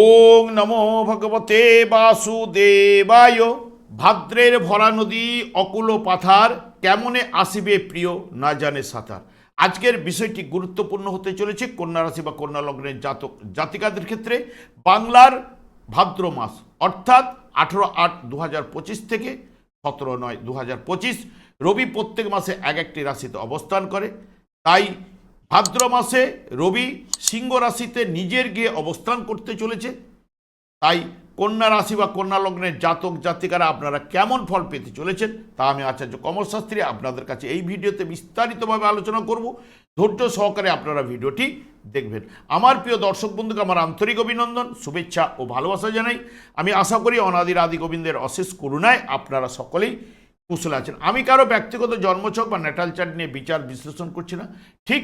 ওং নমো ভগবতে বাসুদেবায়। ভাদ্রের ভরা নদী, অকুল পাথার, কেমনে আসিবে প্রিয়, না জানে সাঁতার? আজকের বিষয়টি গুরুত্বপূর্ণ হতে চলেছে কন্যা রাশি বা কন্যা লগ্নের জাতক, জাতিকাদের ক্ষেত্রে বাংলার ভাদ্র মাস, অর্থাৎ আঠেরো আট দু হাজার পঁচিশ থেকে সতেরো নয় দু হাজার পঁচিশ। রবি প্রত্যেক মাসে এক একটি রাশিতে অবস্থান করে, তাই ভাদ্র মাসে রবি সিংহ রাশিতে নিজের গিয়ে অবস্থান করতে চলেছে। তাই কন্যা রাশি বা কন্যা লগ্নের জাতক জাতিকারা আপনারা কেমন ফল পেতে চলেছেন তা আমি আচার্য কমল শাস্ত্রী আপনাদের কাছে এই ভিডিওতে বিস্তারিতভাবে আলোচনা করব। ধৈর্য সহকারে আপনারা ভিডিওটি দেখবেন। আমার প্রিয় দর্শক বন্ধুকে আমার আন্তরিক অভিনন্দন, শুভেচ্ছা ও ভালোবাসা জানাই। আমি আশা করি অনাদির আদি গোবিন্দের অশেষ করুণায় আপনারা সকলেই কুশল আছেন। আমি কারও ব্যক্তিগত জন্মছক বা ন্যাটাল চার্ট নিয়ে বিচার বিশ্লেষণ করছি না। ঠিক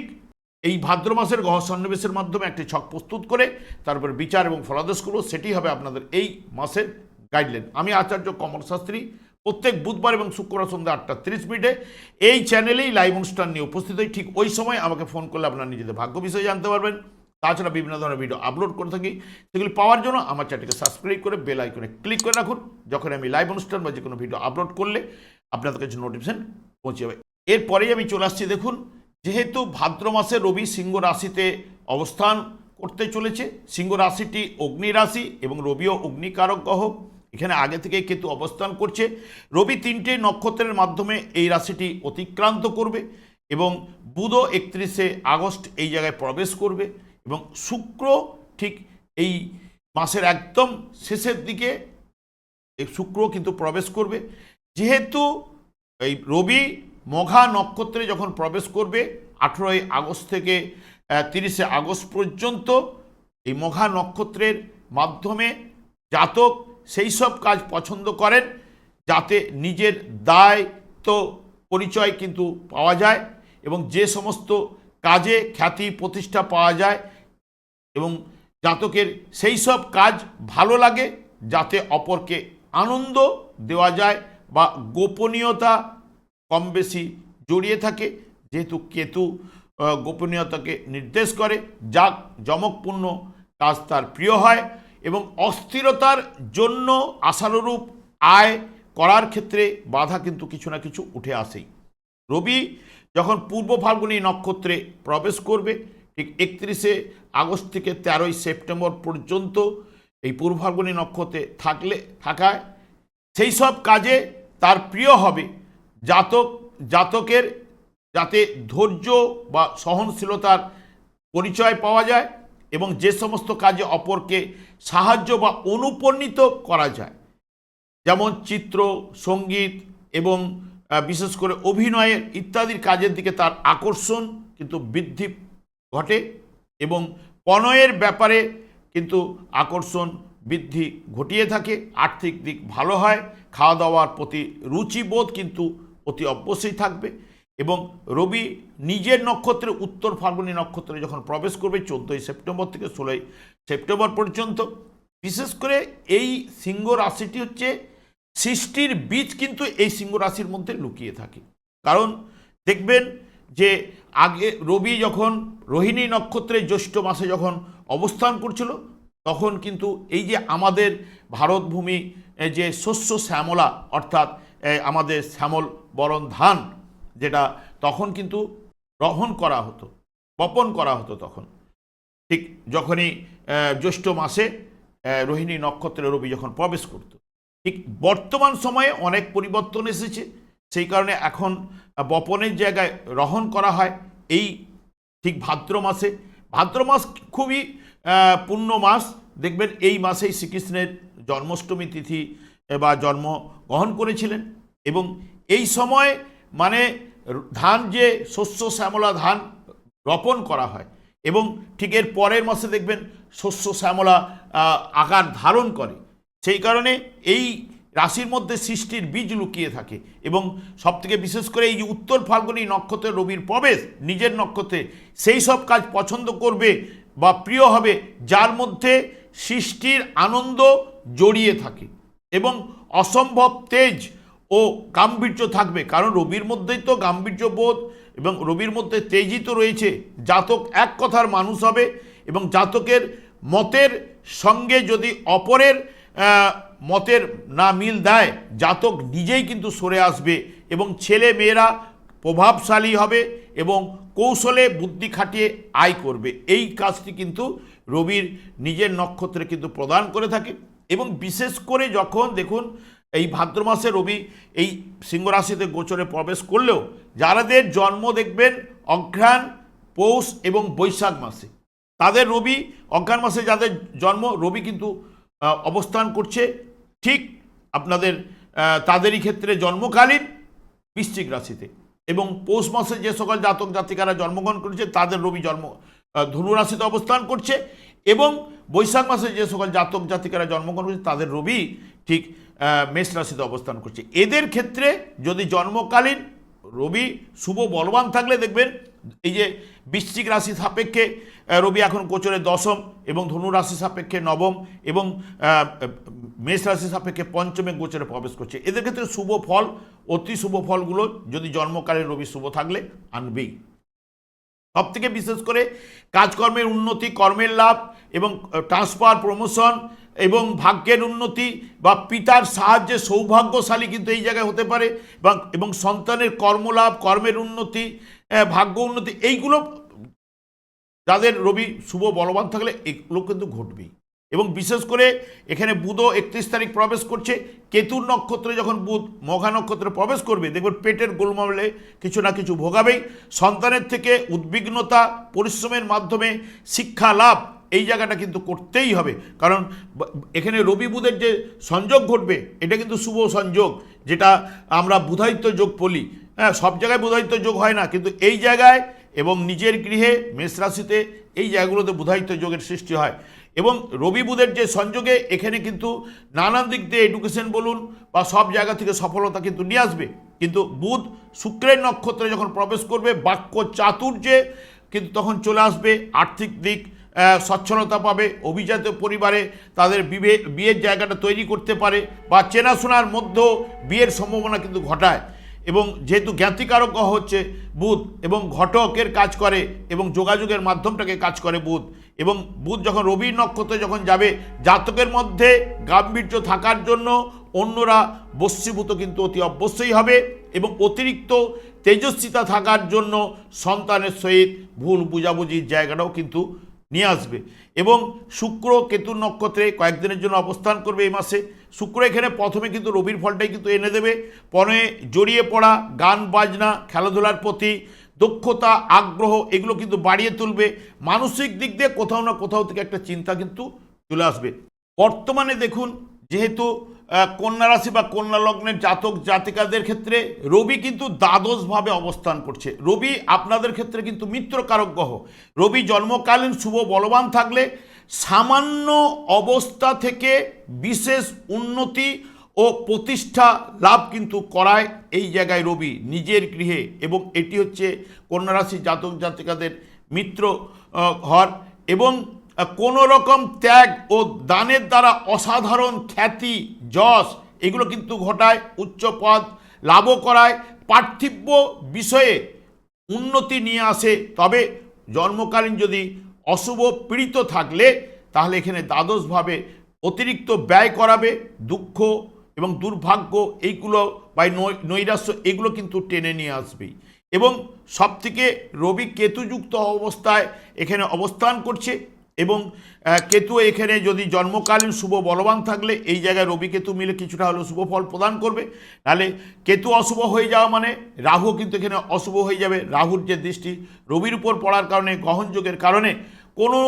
এই ভাদ্র মাসের গহ সন্নিবেশের মাধ্যমে একটি ছক প্রস্তুত করে তারপর বিচার এবং ফলাদেশ করব সেটি হবে আপনাদের এই মাসের গাইডলাইন আমি আচার্য কমল শাস্ত্রী, প্রত্যেক বুধবার এবং শুক্রবার সন্ধ্যা আটটা তিরিশ মিনিটে এই চ্যানেলেই লাইভ অনুষ্ঠান নিয়ে উপস্থিত হই। ঠিক ওই সময় আমাকে ফোন করলে আপনারা নিজেদের ভাগ্য বিষয়ে জানতে পারবেন। তাছাড়া বিভিন্ন ধরনের ভিডিও আপলোড করে থাকি। সেগুলি পাওয়ার জন্য আমার চ্যানেলকে সাবস্ক্রাইব করে বেল আইকনে ক্লিক করে রাখুন। যখন আমি লাইভ অনুষ্ঠান বা যে কোনো ভিডিও আপলোড করলে আপনাদের কাছে নোটিফিকেশন পৌঁছে যাবে। এরপরেই আমি চলে আসছি, দেখুন যেহেতু ভাদ্র মাসে রবি সিংহ রাশিতে অবস্থান করতে চলেছে, সিংহ রাশিটি অগ্নি রাশি এবং রবিও অগ্নিকারক গ্রহ। এখানে আগে থেকে কেতু অবস্থান করছে। রবি তিনটে নক্ষত্রের মাধ্যমে এই রাশিটি অতিক্রান্ত করবে এবং বুধও একত্রিশে আগস্ট এই জায়গায় প্রবেশ করবে এবং শুক্র ঠিক এই মাসের একদম শেষের দিকে এই শুক্র কিন্তু প্রবেশ করবে। যেহেতু এই রবি মঘা নক্ষত্রে যখন প্রবেশ করবে, আঠেরোই আগস্ট থেকে তিরিশে আগস্ট পর্যন্ত এই মঘা নক্ষত্রের মাধ্যমে জাতক সেই সব কাজ পছন্দ করেন, যাতে নিজের দায়িত্ব, পরিচয় কিন্তু পাওয়া যায় এবং যে সমস্ত কাজে খ্যাতি প্রতিষ্ঠা পাওয়া যায় এবং জাতকের সেই সব কাজ ভালো লাগে, যাতে অপরকে আনন্দ দেওয়া যায় বা গোপনীয়তা কম বেশি জড়িয়ে থাকে, যেহেতু কেতু গোপনীয়তাকে নির্দেশ করে যাক জমকপূর্ণ কাজ তার প্রিয় হয় এবং অস্থিরতার জন্য আশানুরূপ আয় করার ক্ষেত্রে বাধা কিন্তু কিছু না কিছু উঠে আসেই। রবি যখন পূর্ব ফাল্গুনী নক্ষত্রে প্রবেশ করবে, ঠিক একত্রিশে আগস্ট থেকে তেরোই সেপ্টেম্বর পর্যন্ত এই পূর্ব ফাল্গুনী নক্ষত্রে থাকলে, থাকায় সেই সব কাজে তার প্রিয় হবে। জাতক, জাতকের যাতে ধৈর্য বা সহনশীলতার পরিচয় পাওয়া যায় এবং যে সমস্ত কাজে অপরকে সাহায্য বা অনুপ্রাণিত করা যায়। যেমন চিত্র, সংগীত এবং বিশেষ করে অভিনয়ের ইত্যাদির কাজের দিকে তার আকর্ষণ কিন্তু বৃদ্ধি ঘটে এবং প্রণয়ের ব্যাপারে কিন্তু আকর্ষণ বৃদ্ধি ঘটিয়ে থাকে। আর্থিক দিক ভালো হয় খাওয়া দাওয়ার প্রতি রুচিবোধ কিন্তু অতি অবশ্যই থাকবে এবং রবি নিজের নক্ষত্রে উত্তর ফাল্গুনী নক্ষত্রে যখন প্রবেশ করবে চোদ্দোই সেপ্টেম্বর থেকে ষোলোই সেপ্টেম্বর পর্যন্ত, বিশেষ করে এই সিংহ রাশিটি হচ্ছে সৃষ্টির বীজ কিন্তু এই সিংহ রাশির মধ্যে লুকিয়ে থাকে। কারণ দেখবেন যে আগে রবি যখন রোহিণী নক্ষত্রে জ্যৈষ্ঠ মাসে যখন অবস্থান করছিল, তখন কিন্তু এই যে আমাদের ভারতভূমি যে শস্য শ্যামলা অর্থাৎ আমাদের শ্যামল বরণ ধান, যেটা তখন কিন্তু রহন করা হতো, বপন করা হতো তখন। ঠিক যখনই জ্যৈষ্ঠ মাসে রোহিণী নক্ষত্রের রবি যখন প্রবেশ করত, ঠিক বর্তমান সময়ে অনেক পরিবর্তন এসেছে। সেই কারণে এখন বপনের জায়গায় রহন করা হয় এই ঠিক ভাদ্র মাসে। ভাদ্র মাস খুবই পূর্ণ মাস। দেখবেন এই মাসেই শ্রীকৃষ্ণের জন্মাষ্টমী তিথি বা জন্ম গ্রহণ করেছিলেন। এবং এই সময় মানে ধান যে শস্য শ্যামলা ধান রোপণ করা হয় এবং ঠিক এর পরের মাসে দেখবেন শস্য শ্যামলা আকার ধারণ করে। সেই কারণে এই রাশির মধ্যে সৃষ্টির বীজ লুকিয়ে থাকে এবং সবথেকে বিশেষ করে এই যে উত্তর ফাল্গুনী নক্ষত্রে রবির প্রবেশ, নিজের নক্ষত্রে, সেই সব কাজ পছন্দ করবে বা প্রিয় হবে, যার মধ্যে সৃষ্টির আনন্দ জড়িয়ে থাকে এবং অসম্ভব তেজ ও গাম্ভীর্য থাকবে। কারণ রবির মধ্যেই তো গাম্ভীর্য বোধ এবং রবির মধ্যে তেজই তো রয়েছে। জাতক এক কথার মানুষ হবে এবং জাতকের মতের সঙ্গে যদি অপরের মতের না মিল দেয়, জাতক নিজেই কিন্তু সরে আসবে এবং ছেলে মেয়েরা প্রভাবশালী হবে এবং কৌশলে বুদ্ধি খাটিয়ে আয় করবে। এই কাজটি কিন্তু রবির নিজের নক্ষত্রে কিন্তু প্রদান করে থাকে। এবং বিশেষ করে যখন দেখুন এই ভাদ্র মাসে রবি এই সিংহ রাশিতে গোচরে প্রবেশ করলেও যারাদের জন্ম দেখবেন অঘ্রাণ পৌষ এবং বৈশাখ মাসে। তাদের রবি অজ্ঞান মাসে যাদের জন্ম রবি কিন্তু অবস্থান করছে ঠিক আপনাদের তাদেরই ক্ষেত্রে জন্মকালীন বৃশ্চিক রাশিতে এবং পৌষ মাসে যে সকল জাতক জাতিকারা জন্মগ্রহণ করেছে তাদের রবি জন্ম আহ, ধনু রাশিতে অবস্থান করছে এবং বৈশাখ মাসে যে সকল জাতক জাতিকারা জন্মগ্রহণ করেছে তাদের রবি ঠিক মেষ রাশিতে অবস্থান করছে। এদের ক্ষেত্রে যদি জন্মকালীন রবি শুভ বলবান থাকলে দেখবেন, এই যে বৃশ্চিক রাশি সাপেক্ষে রবি এখন গোচরে দশম এবং ধনু রাশি সাপেক্ষে নবম এবং মেষ রাশি সাপেক্ষে পঞ্চমে গোচরে প্রবেশ করছে। এদের ক্ষেত্রে শুভ ফল, অতি শুভ ফলগুলো যদি জন্মকালীন রবি শুভ থাকলে আনবেই। সব থেকে বিশেষ করে কাজকর্মের উন্নতি, কর্মের লাভ এবং ট্রান্সফার প্রমোশন এবং ভাগ্যের উন্নতি বা পিতার সাহায্যে সৌভাগ্যশালী কিন্তু এই জায়গায় হতে পারে এবং এবং সন্তানের কর্মলাভ, কর্মের উন্নতি ভাগ্য উন্নতি, এইগুলো যাদের রবি শুভ বলবান থাকলে এগুলো কিন্তু ঘটবেই। এবং বিশেষ করে এখানে বুধও একত্রিশ তারিখ প্রবেশ করছে, কেতুর নক্ষত্রে যখন বুধ মঘা নক্ষত্রে প্রবেশ করবে, দেখবেন পেটের গোলমালে কিছু না কিছু ভোগাবেই। সন্তানের থেকে উদ্বিগ্নতা, পরিশ্রমের মাধ্যমে শিক্ষা লাভ এই জায়গাটা কিন্তু করতেই হবে। কারণ এখানে রবি বুধের যে সংযোগ ঘটবে, এটা কিন্তু শুভ সংযোগ, যেটা আমরা বুধায়িত্ব যোগ বলি। হ্যাঁ সব জায়গায় বুধায়িত্ব যোগ হয় না, কিন্তু এই জায়গায় এবং নিজের গৃহে মেষ রাশিতে এই জায়গাগুলোতে বুধায়িত্ব যোগের সৃষ্টি হয়। এবং রবি বুধের যে সংযোগে এখানে কিন্তু নানান দিক দিয়ে এডুকেশন বলুন বা সব জায়গা থেকে সফলতা কিন্তু নিয়ে আসবে। কিন্তু বুধ শুক্রের নক্ষত্রে যখন প্রবেশ করবে, বাক্য চাতুর্যে কিন্তু তখন চলে আসবে। আর্থিক দিক সচ্ছলতা পাবে, অভিজাত পরিবারে তাদের বিবে, বিয়ের জায়গাটা তৈরি করতে পারে বা চেনাশোনার মধ্যেও বিয়ের সম্ভাবনা কিন্তু ঘটায়। এবং যেহেতু জ্ঞাতিকারক গ্রহ হচ্ছে বুধ এবং ঘটকের কাজ করে এবং যোগাযোগের মাধ্যমটাকে কাজ করে বুধ এবং বুধ যখন রবি নক্ষত্রে যখন যাবে, জাতকের মধ্যে গাম্ভীর্য থাকার জন্য অন্যরা বস্মীভূত কিন্তু অতি অবশ্যই হবে এবং অতিরিক্ত তেজস্বিতা থাকার জন্য সন্তানের সহিত ভুল বুঝাবুঝির জায়গাটাও কিন্তু নিয়ে আসবে। এবং শুক্র, কেতু নক্ষত্রে কয়েকদিনের জন্য অবস্থান করবে এই মাসে। শুক্র এখানে প্রথমে কিন্তু রবির ফলটাই কিন্তু এনে দেবে। পরে জড়িয়ে পড়া, গান, বাজনা, খেলাধুলার প্রতি দক্ষতা, আগ্রহ, এগুলো কিন্তু বাড়িয়ে তুলবে। মানসিক দিক দিয়ে কোথাও না কোথাও থেকে একটা চিন্তা কিন্তু চলে আসবে। বর্তমানে দেখুন, যেহেতু কন্যা রাশি বা কন্যা লগ্নের জাতক জাতিকাদের ক্ষেত্রে রবি কিন্তু দ্বাদশভাবে অবস্থান করছে। রবি আপনাদের ক্ষেত্রে কিন্তু মিত্রকারক গ্রহ রবি জন্মকালীন শুভ বলবান থাকলে সামান্য অবস্থা থেকে বিশেষ উন্নতি ও প্রতিষ্ঠা লাভ কিন্তু করায় এই জায়গায় রবি নিজের গৃহে এবং এটি হচ্ছে কন্যা রাশি জাতক জাতিকাদের মিত্র আহ, ঘর এবং কোনো রকম ত্যাগ ও দানের দ্বারা অসাধারণ খ্যাতি, যশ, এগুলো কিন্তু ঘটায়, উচ্চ পদ লাভও করায়, পার্থিব্য বিষয়ে উন্নতি নিয়ে আসে। তবে জন্মকালীন যদি অশুভ পীড়িত থাকলে, তাহলে এখানে দ্বাদশভাবে অতিরিক্ত ব্যয় করাবে, দুঃখ এবং দুর্ভাগ্য, এইগুলো বা নৈরাশ্য, এগুলো কিন্তু টেনে নিয়ে আসবেই। এবং সবথেকে রবি কেতুযুক্ত অবস্থায় এখানে অবস্থান করছে এবং কেতু এখানে যদি জন্মকালীন শুভ বলবান থাকলে এই জায়গায় রবি কেতু মিলে কিছুটা হলেও শুভ ফল প্রদান করবে। তাহলে কেতু অশুভ হয়ে যাওয়া মানে রাহু কিন্তু এখানে অশুভ হয়ে যাবে। রাহুর যে দৃষ্টি রবির উপর পড়ার কারণে গ্রহণযোগের কারণে কোনো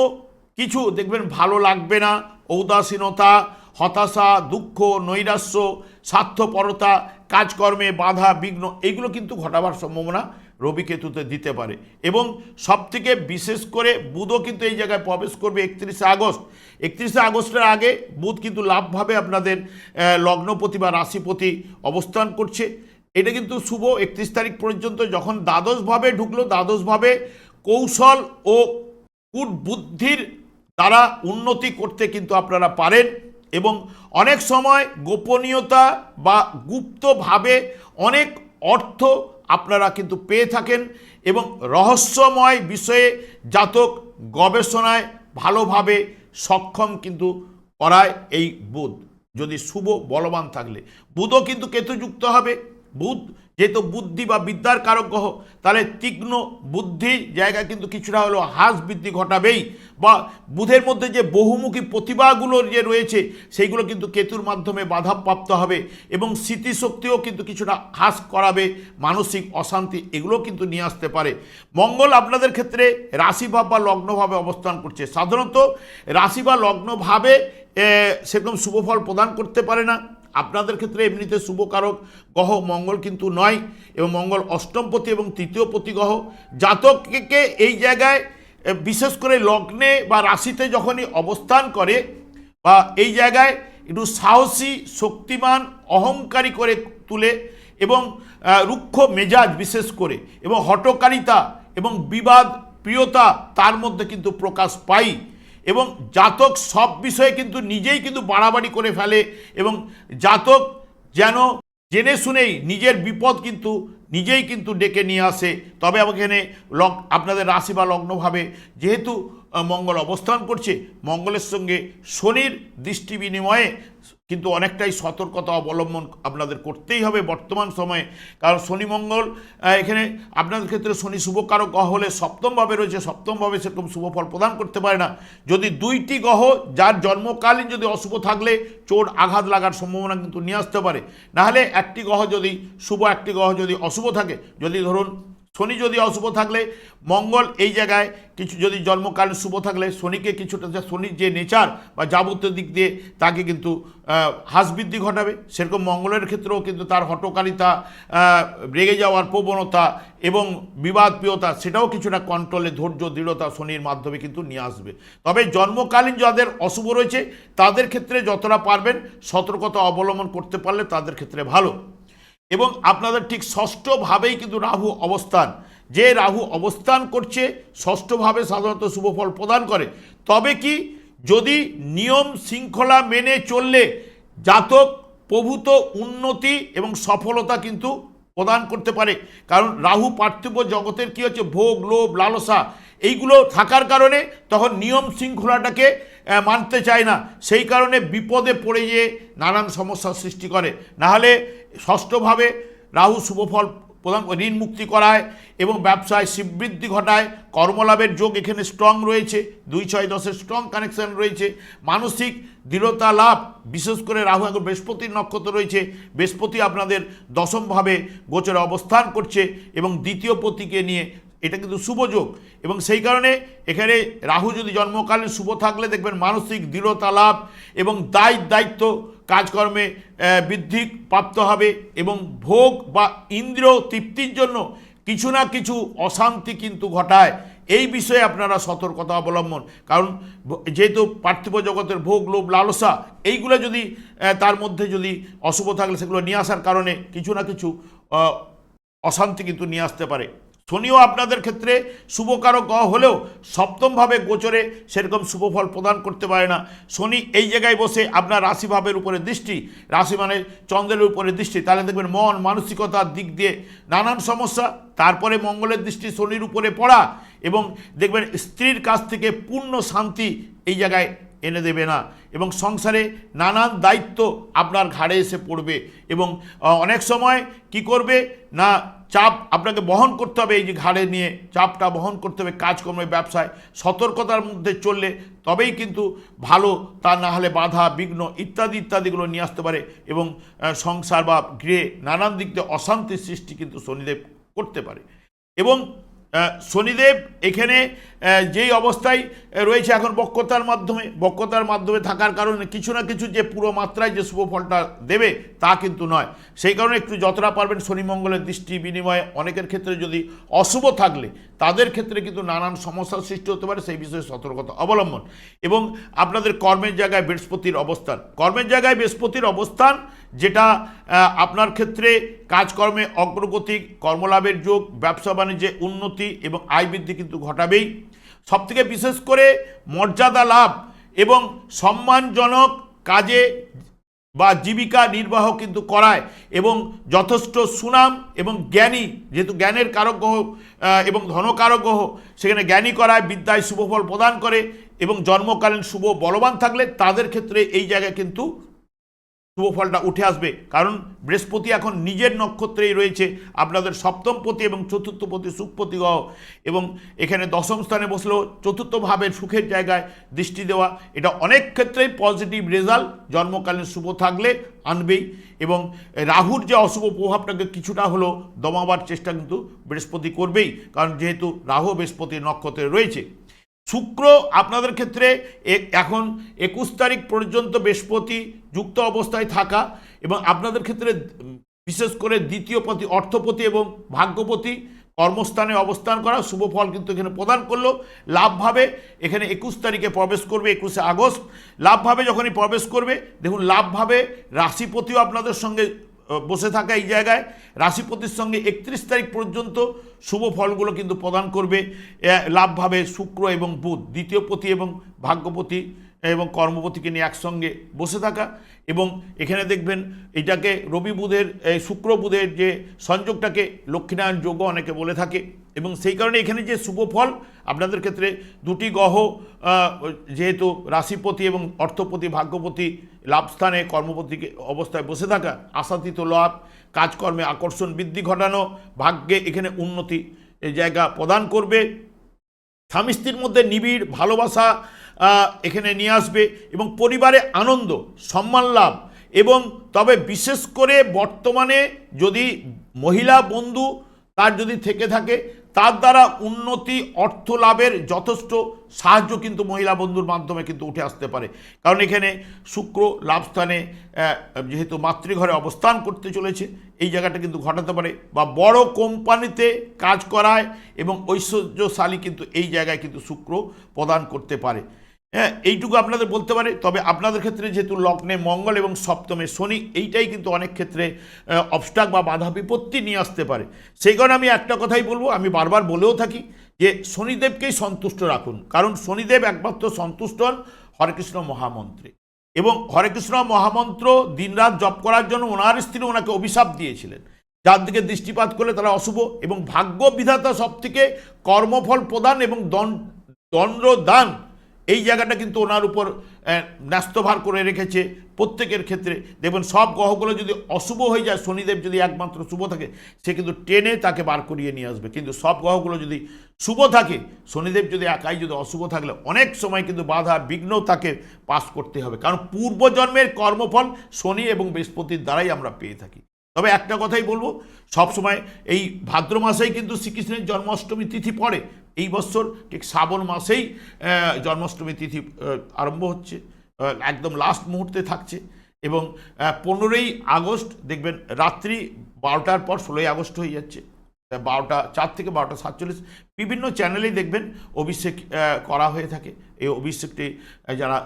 কিছু দেখবেন ভালো লাগবে না। ঔদাসীনতা, হতাশা, দুঃখ, নৈরাশ্য, স্বার্থপরতা, কাজকর্মে বাধা, বিঘ্ন, এগুলো কিন্তু ঘটাবার সম্ভাবনা রবি কেতুতে দিতে পারে। এবং সবথেকে বিশেষ করে বুধও কিন্তু এই জায়গায় প্রবেশ করবে একত্রিশে আগস্ট। একত্রিশে আগস্টের আগে বুধ কিন্তু লাভভাবে আপনাদের লগ্নপতি বা রাশিপতি অবস্থান করছে। এটা কিন্তু শুভ, একত্রিশ তারিখ পর্যন্ত যখন দ্বাদশভাবে ঢুকলো, দ্বাদশভাবে কৌশল ও কূটবুদ্ধির দ্বারা উন্নতি করতে কিন্তু আপনারা পারেন। এবং অনেক সময় গোপনীয়তা বা গুপ্তভাবে অনেক অর্থ আপনারা কিন্তু পেয়ে থাকেন এবং রহস্যময় বিষয়ে জাতক গবেষণায় ভালোভাবে সক্ষম কিন্তু করায় এই বুধ। যদি শুভ, বলবান থাকলে। বুধও কিন্তু কেতুযুক্ত হবে। বুধ, যেহেতু বুদ্ধি বা বিদ্যার কারক গ্রহ, তাহলে তীক্ষ্ণ বুদ্ধি জায়গা কিন্তু কিছুটা হলেও হ্রাস বৃদ্ধি ঘটাবেই। বা বুধের মধ্যে যে বহুমুখী প্রতিভাগুলো যে রয়েছে, সেইগুলো কিন্তু কেতুর মাধ্যমে বাধাপ্রাপ্ত হবে এবং স্মৃতিশক্তিও কিন্তু কিছুটা হ্রাস করাবে, মানসিক অশান্তি এগুলো কিন্তু নিয়ে আসতে পারে। মঙ্গল আপনাদের ক্ষেত্রে রাশিভাব বা লগ্নভাবে অবস্থান করছে। সাধারণত রাশি বা লগ্নভাবে সেরকম শুভফল প্রদান করতে পারে না। আপনাদের ক্ষেত্রে এমনিতে শুভকারক গ্রহ মঙ্গল কিন্তু নয় এবং মঙ্গল অষ্টমপতি এবং তৃতীয় গ্রহ। জাতককে এই জায়গায় বিশেষ করে লগ্নে বা রাশিতে যখনই অবস্থান করে বা এই জায়গায় একটু সাহসী, শক্তিমান, অহংকারী করে তুলে এবং রুক্ষ মেজাজ বিশেষ করে এবং হটকারিতা এবং বিবাদ, প্রিয়তা তার মধ্যে কিন্তু প্রকাশ পাই এবং জাতক সব বিষয়ে কিন্তু নিজেই কিন্তু বাড়াবাড়ি করে ফেলে এবং জাতক যেন জেনে শুনেই নিজের বিপদ কিন্তু নিজেই কিন্তু ডেকে নিয়ে আসে। তবে এখানে লগ, আপনাদের রাশি বা লগ্নভাবে যেহেতু মঙ্গল অবস্থান করছে, মঙ্গলের সঙ্গে শনির দৃষ্টি বিনিময়ে কিন্তু অনেকটাই সতর্কতা অবলম্বন আপনাদের করতেই হবে বর্তমান সময়ে। কারণ শনি মঙ্গল এখানে আপনাদের ক্ষেত্রে শনি শুভকারক গ্রহ হলে সপ্তমভাবে রয়েছে। সপ্তমভাবে সেরকম শুভ ফল প্রদান করতে পারে না। যদি দুইটি গ্রহ, যার জন্মকালীন যদি অশুভ থাকলে চোট আঘাত লাগার সম্ভাবনা কিন্তু নিয়ে আসতে পারে। নাহলে একটি গ্রহ যদি শুভ, একটি গ্রহ যদি অশুভ থাকে, যদি ধরুন শনি যদি অশুভ থাকলে, মঙ্গল এই জায়গায় কিছু যদি জন্মকালীন শুভ থাকলে, শনিকে কিছুটা শনির যে নেচার বা যাবতীয় দিক দিয়ে তাকে কিন্তু বৃদ্ধি ঘটাবে। সেরকম মঙ্গলের ক্ষেত্রেও কিন্তু তার হটকারিতা রেগে যাওয়ার প্রবণতা এবং বিবাদ প্রিয়তা, সেটাও কিছুটা কন্ট্রোলে ধৈর্য, দৃঢ়তা শনির মাধ্যমে কিন্তু নিয়ে আসবে। তবে জন্মকালীন যাদের অশুভ রয়েছে, তাদের ক্ষেত্রে যতটা পারবেন সতর্কতা অবলম্বন করতে পারলে তাদের ক্ষেত্রে ভালো। এবং আপনাদের ঠিক ষষ্ঠভাবেই কিন্তু রাহু অবস্থান। যে রাহু অবস্থান করছে, ষষ্ঠভাবে সাধারণত শুভফল প্রদান করে। তবে কি, যদি নিয়ম শৃঙ্খলা মেনে চললে জাতক প্রভূত উন্নতি এবং সফলতা কিন্তু প্রদান করতে পারে। কারণ রাহু পার্থিব জগতের কি হচ্ছে, ভোগ, লোভ, লালসা, এইগুলো থাকার কারণে তখন নিয়ম শৃঙ্খলাটাকে মানতে চায় না। সেই কারণে বিপদে পড়ে গিয়ে নানান সমস্যার সৃষ্টি করে। নাহলে ষষ্ঠভাবে রাহু শুভফল প্রধান ঋণ মুক্তি করায় এবং ব্যবসায় শ্রীবৃদ্ধি ঘটায়। কর্মলাভের যোগ এখানে স্ট্রং রয়েছে। দুই ছয় দশের স্ট্রং কানেকশন রয়েছে। মানসিক দৃঢ়তা লাভ, বিশেষ করে রাহু এখন বৃহস্পতির নক্ষত্র রয়েছে। বৃহস্পতি আপনাদের দশমভাবে গোচরে অবস্থান করছে এবং দ্বিতীয় পতিকে নিয়ে এটা কিন্তু শুভযোগ এবং সেই কারণে এখানে রাহু যদি জন্মকালীন শুভ থাকলে দেখবেন মানসিক দৃঢ়তা লাভ এবং দায় দায়িত্ব কাজকর্মে বৃদ্ধি প্রাপ্ত হবে এবং ভোগ বা ইন্দ্রিয় তৃপ্তির জন্য কিছু না কিছু অশান্তি কিন্তু ঘটায়। এই বিষয়ে আপনারা সতর্কতা অবলম্বন। কারণ যেহেতু পার্থিব জগতের ভোগ, লোভ, লালসা, এইগুলো যদি তার মধ্যে যদি অশুভ থাকলে সেগুলো নিয়ে আসার কারণে কিছু না কিছু অশান্তি কিন্তু নিয়ে আসতে পারে। শনিও আপনাদের ক্ষেত্রে শুভকারক গ্রহ হলেও সপ্তমভাবে গোচরে সেরকম শুভফল প্রদান করতে পারে না। শনি এই জায়গায় বসে আপনার রাশিভাবের উপরে দৃষ্টি, রাশি মানে চন্দ্রের উপরে দৃষ্টি, তাহলে দেখবেন মন, মানসিকতার দিক দিয়ে নানান সমস্যা, তারপরে মঙ্গলের দৃষ্টি শনির উপরে পড়া এবং দেখবেন স্ত্রীর কাছ থেকে পূর্ণ শান্তি এই জায়গায় এনে দেবে না এবং সংসারে নানান দায়িত্ব আপনার ঘাড়ে এসে পড়বে এবং অনেক সময় কি করবে? না চাপ আপনাকে বহন করতে হবে এই যে ঘাড়ে নিয়ে, চাপটা বহন করতে হবে কাজকর্মের ব্যবসায়। সতর্কতার মধ্যে চললে তবেই কিন্তু ভালো, তা না হলে বাধা, বিঘ্ন ইত্যাদি, ইত্যাদিগুলো নিয়ে আসতে পারে এবং সংসার বা গৃহে নানান দিক দিয়ে অশান্তির সৃষ্টি কিন্তু শনিদেব করতে পারে। এবং শনিদেব এখানে যেই অবস্থায় রয়েছে এখন বক্রতার মাধ্যমে বক্রতার মাধ্যমে থাকার কারণে কিছু না কিছু যে পুরো মাত্রায় যে শুভ ফলটা দেবে, তা কিন্তু নয়। সেই কারণে একটু যতটা পারবেন শনিমঙ্গলের দৃষ্টি বিনিময়ে অনেকের ক্ষেত্রে যদি অশুভ থাকলে তাদের ক্ষেত্রে কিন্তু নানান সমস্যার সৃষ্টি হতে পারে, সেই বিষয়ে সতর্কতা অবলম্বন। এবং আপনাদের কর্মের জায়গায় বৃহস্পতির অবস্থান। কর্মের জায়গায় বৃহস্পতির অবস্থান, যেটা আপনার ক্ষেত্রে কাজকর্মে অগ্রগতি, কর্মলাভের যোগ, ব্যবসা বাণিজ্যে উন্নতি এবং আয় বৃদ্ধি কিন্তু ঘটাবেই। সবথেকে বিশেষ করে মর্যাদা লাভ এবং সম্মানজনক কাজে বা জীবিকা নির্বাহ কিন্তু করায় এবং যথেষ্ট সুনাম এবং জ্ঞানী, যেহেতু জ্ঞানের কারক গ্রহ এবং ধনকারক গ্রহ সেখানে জ্ঞানী করায়, বিদ্যায় শুভফল প্রদান করে এবং জন্মকালীন শুভ বলবান থাকলে তাদের ক্ষেত্রে এই জায়গায় কিন্তু শুভ ফলটা উঠে আসবে। কারণ বৃহস্পতি এখন নিজের নক্ষত্রেই রয়েছে। আপনাদের সপ্তম পতি এবং চতুর্থ পতি সুখপতি গ্রহ। এবং এখানে দশম স্থানে বসলেও চতুর্থ ভাবের সুখের জায়গায় দৃষ্টি দেওয়া। এটা অনেক ক্ষেত্রেই পজিটিভ রেজাল্ট জন্মকালীন শুভ থাকলে আনবেই। এবং রাহুর যে অশুভ প্রভাবটাকে কিছুটা হলো দমাবার চেষ্টা কিন্তু বৃহস্পতি করবেই। কারণ যেহেতু রাহু বৃহস্পতির নক্ষত্রে রয়েছে। শুক্র আপনাদের ক্ষেত্রে এখন একুশ তারিখ পর্যন্ত বৃহস্পতি যুক্ত অবস্থায় থাকা এবং আপনাদের ক্ষেত্রে বিশেষ করে দ্বিতীয় পতি, অর্থপতি এবং ভাগ্যপতি কর্মস্থানে অবস্থান করা শুভ ফল কিন্তু এখানে প্রদান করল। লাভভাবে এখানে একুশ তারিখে প্রবেশ করবে একুশে আগস্ট। লাভভাবে যখনই প্রবেশ করবে, দেখুন, লাভভাবে রাশিপতিও আপনাদের সঙ্গে বসে থাকা এই জায়গায়। রাশিপতির সঙ্গে একত্রিশ তারিখ পর্যন্ত শুভ ফলগুলো কিন্তু প্রদান করবে। লাভভাবে শুক্র এবং বুধ, দ্বিতীয় পতি এবং ভাগ্যপতি এবং কর্মপতিকে নিয়ে একসঙ্গে বসে থাকা। এবং এখানে দেখবেন এটাকে রবি বুধের, এই শুক্র বুধের যে সংযোগটাকে লক্ষ্মীনারায়ণ যোগ্য অনেকে বলে থাকে। এবং সেই কারণে এখানে যে শুভ ফল আপনাদের ক্ষেত্রে দুটি গ্রহ যেহেতু রাশিপতি এবং অর্থপতি, ভাগ্যপতি লাভস্থানে কর্মপতিকে অবস্থায় বসে থাকা, আশাতীত লাভ, কাজকর্মে আকর্ষণ বৃদ্ধি ঘটানো, ভাগ্যে এখানে উন্নতি জায়গা প্রদান করবে। স্বামী স্ত্রীর মধ্যে নিবিড় ভালোবাসা এখানে নিয়ে আসবে এবং পরিবারে আনন্দ, সম্মান লাভ এবং তবে বিশেষ করে বর্তমানে যদি মহিলা বন্ধু তার যদি থেকে থাকে তার দ্বারা উন্নতি, অর্থ লাভের যথেষ্ট সাহায্য কিন্তু মহিলা বন্ধুর মাধ্যমে কিন্তু উঠে আসতে পারে। কারণ এখানে শুক্র লাভস্থানে যেহেতু মাতৃঘরে অবস্থান করতে চলেছে, এই জায়গাটা কিন্তু ঘটাতে পারে বা বড় কোম্পানিতে কাজ করায় এবং ঐশ্বর্যশালী কিন্তু এই জায়গায় কিন্তু শুক্র প্রদান করতে পারে। হ্যাঁ এইটুকু আপনাদের বলতে পারে। তবে আপনাদের ক্ষেত্রে যেহেতু লগ্নে মঙ্গল এবং সপ্তমে শনি, এইটাই কিন্তু অনেক ক্ষেত্রে অবস্টাক বা বাধা বিপত্তি নিয়ে আসতে পারে। সেই কারণে আমি একটা কথাই বলব, আমি বারবার বলেও থাকি যে শনিদেবকেই সন্তুষ্ট রাখুন। কারণ শনিদেব একমাত্র সন্তুষ্ট হন হরেকৃষ্ণ মহামন্ত্রে। এবং হরেকৃষ্ণ মহামন্ত্র দিনরাত জপ করার জন্য ওনার স্ত্রী ওনাকে অভিশাপ দিয়েছিলেন। যার দিকে দৃষ্টিপাত করলে তারা অশুভ এবং ভাগ্য বিধাতা সব থেকে কর্মফল প্রদান এবং দণ্ড দণ্ডদান এই জায়গাটা কিন্তু ওনার উপর ন্যস্তভার করে রেখেছে প্রত্যেকের ক্ষেত্রে। দেখবেন সব গ্রহগুলো যদি অশুভ হয়ে যায়, শনিদেব যদি একমাত্র শুভ থাকে, সে কিন্তু টেনে তাকে বার করিয়ে নিয়ে আসবে। কিন্তু সব গ্রহগুলো যদি শুভ থাকে, শনিদেব যদি একাই যদি অশুভ থাকলে, অনেক সময় কিন্তু বাধা, বিঘ্ন তাকে পাস করতে হবে। কারণ পূর্বজন্মের কর্মফল শনি এবং বৃহস্পতির দ্বারাই আমরা পেয়ে থাকি। তবে একটা কথাই বলব, সবসময় এই ভাদ্র মাসেই কিন্তু শ্রীকৃষ্ণের জন্মাষ্টমী তিথি পড়ে। এই বছর ঠিক শ্রাবণ মাসেই জন্মাষ্টমী তিথি আরম্ভ হচ্ছে একদম লাস্ট মুহূর্তে থাকছে এবং পনেরোই আগস্ট, দেখবেন রাত্রি বারোটার পর ষোলোই আগস্ট হয়ে যাচ্ছে। বারোটা, চার থেকে বারোটা সাতচল্লিশ, বিভিন্ন চ্যানেলেই দেখবেন অভিষেক করা হয়ে থাকে। এই অভিষেকটি যারা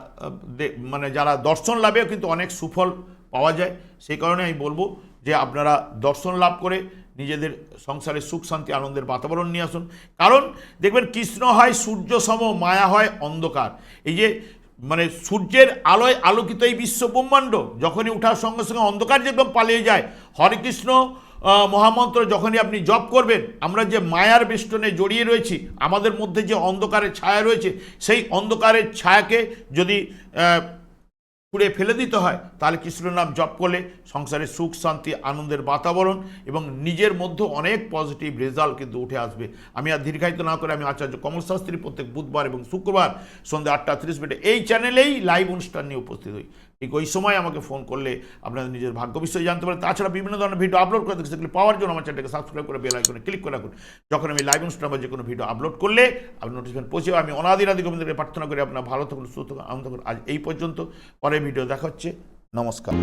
মানে যারা দর্শন লাভেও কিন্তু অনেক সুফল পাওয়া যায়। সেই কারণে আমি বলব যে আপনারা দর্শন লাভ করে নিজেদের সংসারে সুখ, শান্তি, আনন্দের বাতাবরণ নিয়ে আসুন। কারণ দেখবেন কৃষ্ণ হয় সূর্য সম, মায়া হয় অন্ধকার। এই যে মানে সূর্যের আলোয় আলোকিত এই বিশ্ব ব্রহ্মাণ্ড, যখনই ওঠার সঙ্গে সঙ্গে অন্ধকার যেরকম পালিয়ে যায়, হরে কৃষ্ণ মহামন্ত্র যখনই আপনি জপ করবেন, আমরা যে মায়ার বেষ্টনে জড়িয়ে রয়েছি, আমাদের মধ্যে যে অন্ধকারের ছায়া রয়েছে, সেই অন্ধকারের ছায়াকে যদি পুড়ে ফেলে দিতে হয়। তাহলে কৃষ্ণ নাম জপ করলে সংসারে সুখ, শান্তি, আনন্দের বাতাবরণ এবং নিজের মধ্যে অনেক পজিটিভ রেজাল্ট কিন্তু উঠে আসবে। আমি আর দীর্ঘায়িত না করে আমি আচার্য কমল শাস্ত্রী প্রত্যেক বুধবার এবং শুক্রবার সন্ধ্যা আটটা তিরিশ মিনিটে এই চ্যানেলেই লাইভ অনুষ্ঠান নিয়ে উপস্থিত হই। ঠিক ওই সময় আমাকে ফোন করলে আপনাদের নিজের ভাগ্য বিষয়ে জানতে পারেন তাছাড়া বিভিন্ন ধরনের ভিডিও আপলোড করে থাকি সেগুলি পাওয়ার জন্য আমার চ্যানেলকে সাবস্ক্রাইব করে বেল আইকনে ক্লিক করে রাখুন। যখন আমি লাইভ অনুষ্ঠান যে কোনো ভিডিও আপলোড করলে আপনি নোটিফিকেশন পৌঁছে। আমি অনাদিরাদি গোবিন্দকে প্রার্থনা করি, আপনার ভালো থাকুন, সুস্থ থাকুন, আনন্দ থাকুন আজ এই পর্যন্ত। পরে ভিডিও দেখা হচ্ছে। নমস্কার।